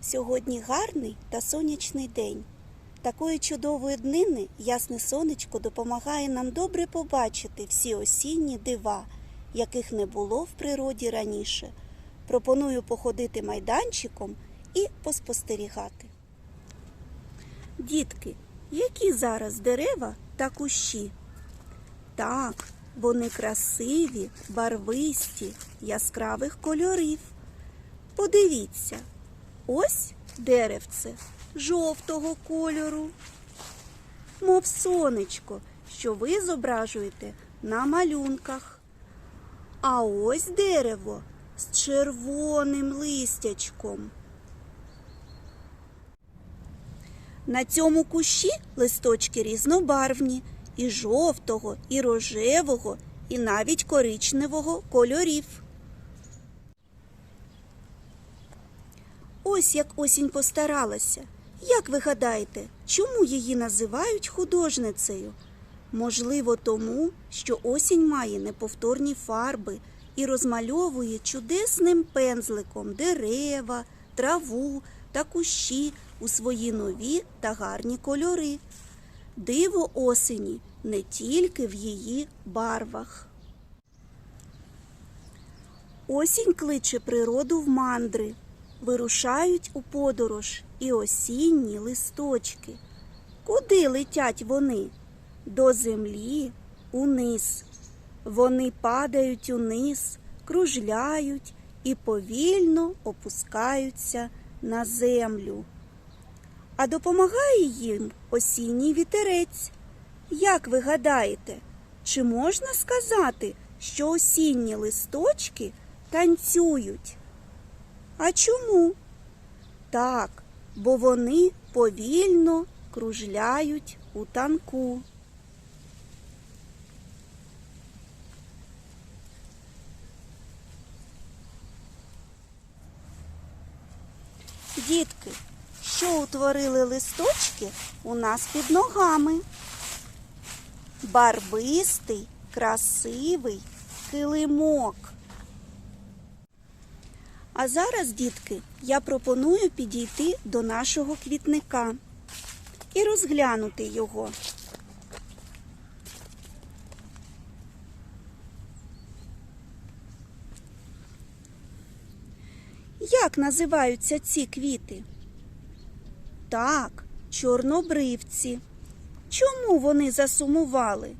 Сьогодні гарний та сонячний день. Такої чудової днини ясне сонечко допомагає нам добре побачити всі осінні дива, яких не було в природі раніше. Пропоную походити майданчиком і поспостерігати. Дітки, які зараз дерева та кущі? Так, вони красиві, барвисті, яскравих кольорів. Подивіться, ось деревце жовтого кольору, мов сонечко, що ви зображуєте на малюнках. А ось дерево з червоним листячком. На цьому кущі листочки різнобарвні і жовтого, і рожевого, і навіть коричневого кольорів. Ось як осінь постаралася. Як ви гадаєте, чому її називають художницею? Можливо, тому, що осінь має неповторні фарби і розмальовує чудесним пензликом дерева, траву та кущі у свої нові та гарні кольори. Диво осені не тільки в її барвах. Осінь кличе природу в мандри. Вирушають у подорож і осінні листочки. Куди летять вони? До землі униз. Вони падають униз, кружляють і повільно опускаються на землю. А допомагає їм осінній вітерець. Як ви гадаєте, чи можна сказати, що осінні листочки танцюють? А чому? Так, бо вони повільно кружляють у танку. Дітки, що утворили листочки у нас під ногами? Барвистий, красивий килимок. А зараз, дітки, я пропоную підійти до нашого квітника і розглянути його. Як називаються ці квіти? Так, чорнобривці. Чому вони засумували?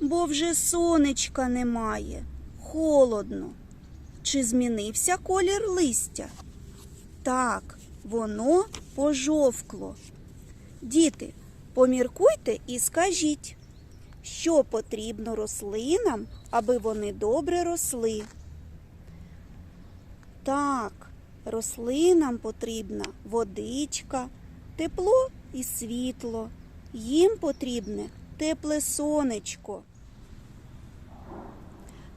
Бо вже сонечка немає, холодно. Чи змінився колір листя? Так, воно пожовкло. Діти, поміркуйте і скажіть, що потрібно рослинам, аби вони добре росли. Так, рослинам потрібна водичка, тепло і світло. Їм потрібне тепле сонечко.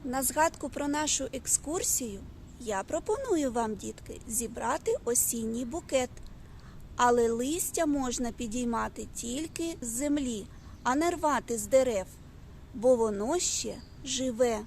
На згадку про нашу екскурсію я пропоную вам, дітки, зібрати осінній букет. Але листя можна підіймати тільки з землі, а не рвати з дерев, бо воно ще живе.